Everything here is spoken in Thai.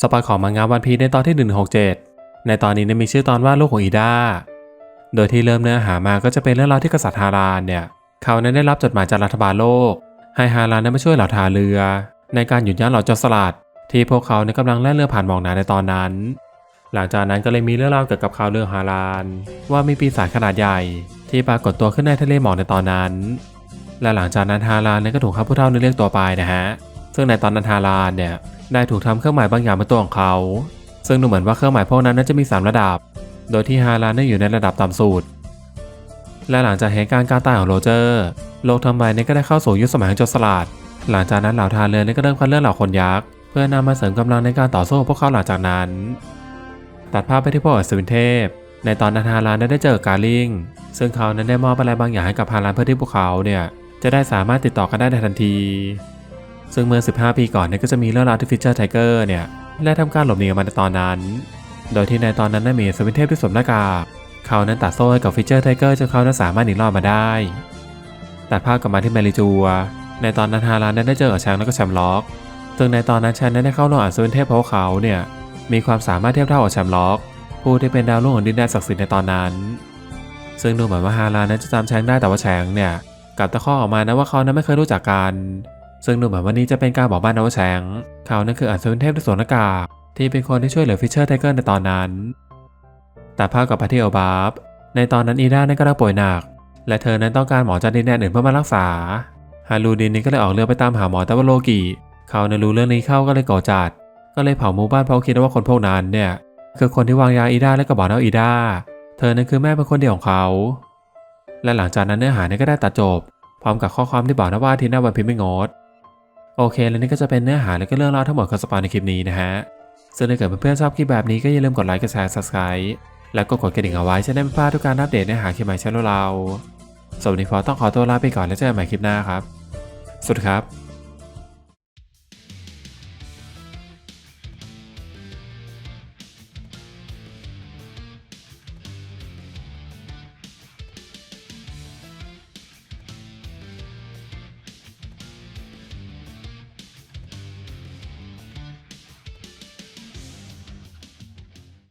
สปอยของมังงะวันพีในตอนที่ 167 ในตอนนี้นมีชื่อตอนว่าลูกของอีดา โดยที่เริ่มเนื้อหามาก็จะเป็นเรื่องราวที่กษัตริย์ฮารานเนี่ย เขานั้นได้รับจดหมายจากรัฐบาลโลก ให้ฮารานนั้นมาช่วยเหล่าทาเรือ ในการหยุดยั้งเหล่าโจรสลัด ที่พวกเขาเนี่ยกำลังแล่นเรือผ่านหมอกหนาในตอนนั้น หลังจากนั้นก็เลยมีเรื่องราวเกี่ยวกับข่าวเรือฮาราน ว่ามีปีศาจขนาดใหญ่ ที่ปรากฏตัวขึ้นในทะเลหมอกในตอนนั้น และหลังจากนั้นฮารานเนี่ยก็ถูกข้าผู้เฒ่านี่ยเรียกตัวไปนะฮะ ซึ่งในตอนนั้นฮารานเนี่ย ได้ถูกทำเครื่องหมายบางอย่างเป็นตัวของเขา ซึ่งดูเหมือนว่าเครื่องหมายพวกนั้นน่าจะมี 3 ระดับ โดยที่ฮารานได้อยู่ในระดับต่ำสุด และหลังจากเหตุการณ์การตายของโรเจอร์ โลกทั้งใบเนี่ยก็ได้เข้าสู่ยุคสมัยแห่งโจรสลัด หลังจากนั้นเหล่าทารเรือเนก็เริ่มคัดเลือกเหล่าคนยักษ์เพื่อนำมาเสริมกำลังในการต่อสู้พวกเขาหลังจากนั้น ตัดภาพไปที่พวกอัศวินเทพ ในตอนนั้นฮารานได้เจอการลิง ซึ่งเขานั้นได้มอบอะไรบางอย่างให้กับฮารานเพื่อที่พวกเขาเนี่ยจะได้สามารถติดต่อกันได้ในทันที ซึ่งเมื่อ 15 ปีก่อนเนี่ยก็จะมีเรื่องราวที่ฟิชเชอร์ไทเกอร์เนี่ยได้ทำการหลบหนีออกมาในตอนนั้น โดยที่ในตอนนั้นได้มีอัศวินเทพที่สวมหน้ากากเขานั้นตัดโซ่ให้กับฟิชเชอร์ไทเกอร์จนเขานั้นสามารถหนีรอดมาได้ตัดภาพกลับมาที่แมริจัว ในตอนนั้นฮารานได้เจอกับแชงแล้วก็แชมล็อก ซึ่งในตอนนั้นแชงได้เข้าร่วมอัศวินเทพเพราะเขาเนี่ยมีความสามารถเทียบเท่ากับแชมล็อก ผู้ที่เป็นดาวรุ่งของดินแดนศักดิ์สิทธิ์ในตอนนั้น ซึ่งดูเหมือนว่าฮารานนั้นจะจำแชงได้แต่ว่าแชงเนี่ยกลับตะข้อออกมานะว่าเขานั้นไม่เคยรู้จักกัน ซึ่งดูเหมือนว่านี้จะเป็นการบอกบ้านนะว่าแชงเขานั้นคืออัศวินเทพที่สวมหน้ากาที่เป็นคนที่ช่วยเหลือฟิชเชอร์ไทเกอร์ในตอนนั้น แต่ภาพกับพาที่โอบาฟในตอนนั้นอีด้านั้นกำลังป่วยหนัก และเธอนั้นต้องการหมอจากดินแดนอื่นเพื่อมารักษา ฮารูดินนี่ก็เลยออกเรือไปตามหาหมอตาวาโลกิเขาเนี่ยรู้เรื่องนี้เข้าก็เลยก่อจัด ก็เลยเผาหมู่บ้านเพราะคิดว่าคนพวกนั้นเนี่ยคือคนที่วางยาอีด้าและก็บอกน้าอีด้า เธอนั้นคือแม่เป็นคนเดียวของเขา และหลังจากนั้นเนื้อหาเนี่ยก็ได้ตัดจบ พร้อมกับข้อความที่บอกนะว่าทีน้าวันพิมพ์ไม่งด โอเค และนี่ก็จะเป็นเนื้อหาและก็เรื่องราวทั้งหมดของสปอยในคลิปนี้นะฮะ ซึ่งถ้าเกิดเพื่อนๆชอบคลิปแบบนี้ก็อย่าลืมกดไลค์ กดแชร์ subscribe แล้วก็กดกระดิ่งเอาไว้จะได้ไม่พลาดทุกการอัปเดตเนื้อหาคลิปใหม่ช่องเราสวัสดีพอต้องขอตัวลาไปก่อนแล้วเจอกันใหม่คลิปหน้าครับ สุดครับ